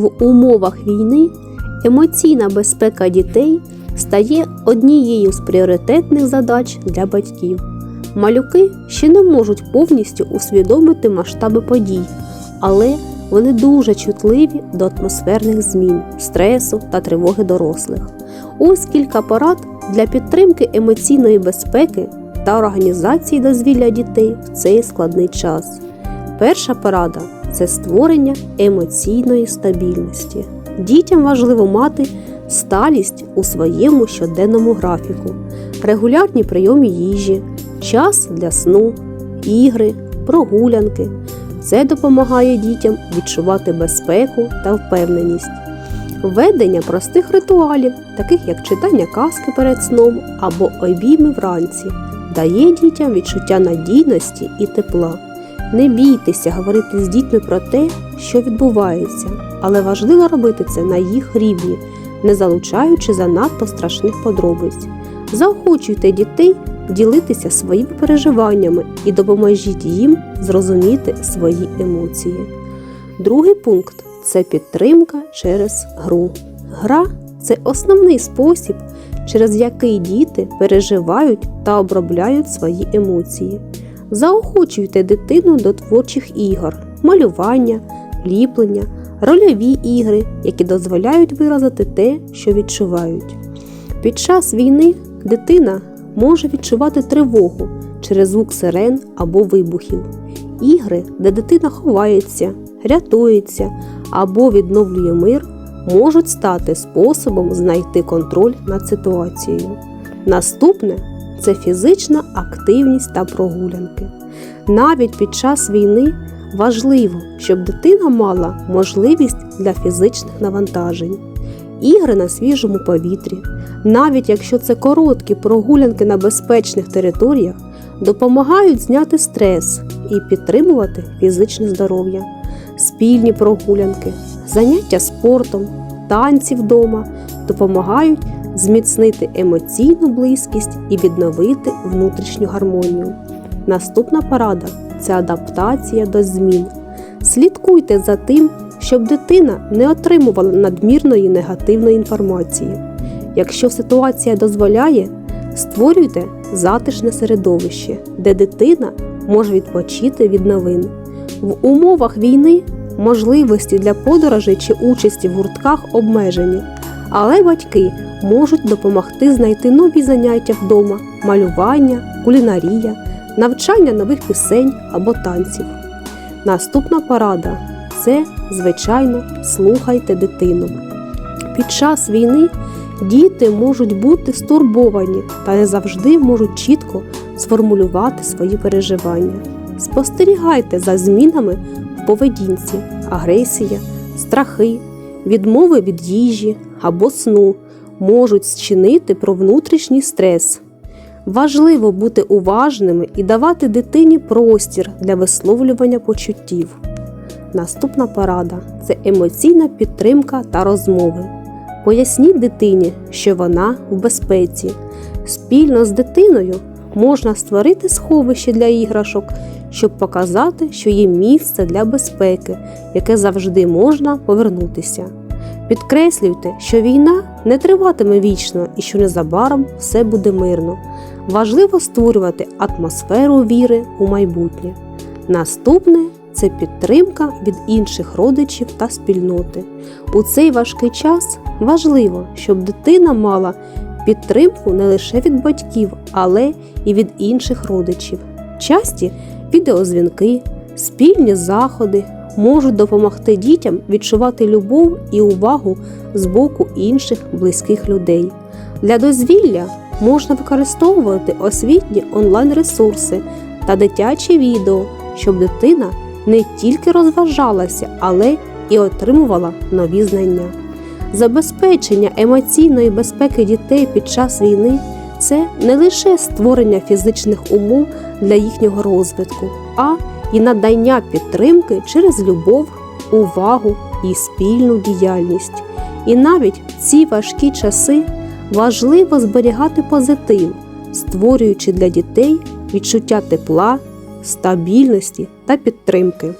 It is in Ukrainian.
В умовах війни емоційна безпека дітей стає однією з пріоритетних задач для батьків. Малюки ще не можуть повністю усвідомити масштаби подій, але вони дуже чутливі до атмосферних змін, стресу та тривоги дорослих. Ось кілька порад для підтримки емоційної безпеки та організації дозвілля дітей в цей складний час. Перша порада це створення емоційної стабільності. Дітям важливо мати сталість у своєму щоденному графіку, регулярні прийоми їжі, час для сну, ігри, прогулянки. Це допомагає дітям відчувати безпеку та впевненість. Введення простих ритуалів, таких як читання казки перед сном або обійми вранці, дає дітям відчуття надійності і тепла. Не бійтеся говорити з дітьми про те, що відбувається, але важливо робити це на їх рівні, не залучаючи занадто страшних подробиць. Заохочуйте дітей ділитися своїми переживаннями і допоможіть їм зрозуміти свої емоції. Другий пункт це підтримка через гру. Гра це основний спосіб, через який діти переживають та обробляють свої емоції. Заохочуйте дитину до творчих ігор, малювання, ліплення, рольові ігри, які дозволяють виразити те, що відчувають. Під час війни дитина може відчувати тривогу через звук сирен або вибухів. Ігри, де дитина ховається, рятується або відновлює мир, можуть стати способом знайти контроль над ситуацією. Наступне це фізична активність та прогулянки. Навіть під час війни важливо, щоб дитина мала можливість для фізичних навантажень, ігри на свіжому повітрі, навіть якщо це короткі прогулянки на безпечних територіях, допомагають зняти стрес і підтримувати фізичне здоров'я, спільні прогулянки, заняття спортом, танці вдома допомагають зміцнити емоційну близькість і відновити внутрішню гармонію. Наступна порада це адаптація до змін. Слідкуйте за тим, щоб дитина не отримувала надмірної негативної інформації. Якщо ситуація дозволяє, створюйте затишне середовище, де дитина може відпочити від новин. В умовах війни можливості для подорожей чи участі в гуртках обмежені, але батьки можуть допомогти знайти нові заняття вдома, малювання, кулінарія, навчання нових пісень або танців. Наступна порада це, звичайно, слухайте дитину. Під час війни діти можуть бути стурбовані та не завжди можуть чітко сформулювати свої переживання. Спостерігайте за змінами в поведінці, агресія, страхи, відмови від їжі або сну можуть зчинити про внутрішній стрес. Важливо бути уважними і давати дитині простір для висловлювання почуттів. Наступна порада це емоційна підтримка та розмови. Поясніть дитині, що вона в безпеці. Спільно з дитиною можна створити сховище для іграшок, щоб показати, що є місце для безпеки, яке завжди можна повернутися. Підкреслюйте, що війна не триватиме вічно і що незабаром все буде мирно. Важливо створювати атмосферу віри у майбутнє. Наступне це підтримка від інших родичів та спільноти. У цей важкий час важливо, щоб дитина мала підтримку не лише від батьків, але і від інших родичів. Часті відеозвінки, спільні заходи можуть допомогти дітям відчувати любов і увагу з боку інших близьких людей. Для дозвілля можна використовувати освітні онлайн-ресурси та дитячі відео, щоб дитина не тільки розважалася, але і отримувала нові знання. Забезпечення емоційної безпеки дітей під час війни це не лише створення фізичних умов для їхнього розвитку, а і надання підтримки через любов, увагу і спільну діяльність. І навіть в ці важкі часи важливо зберігати позитив, створюючи для дітей відчуття тепла, стабільності та підтримки.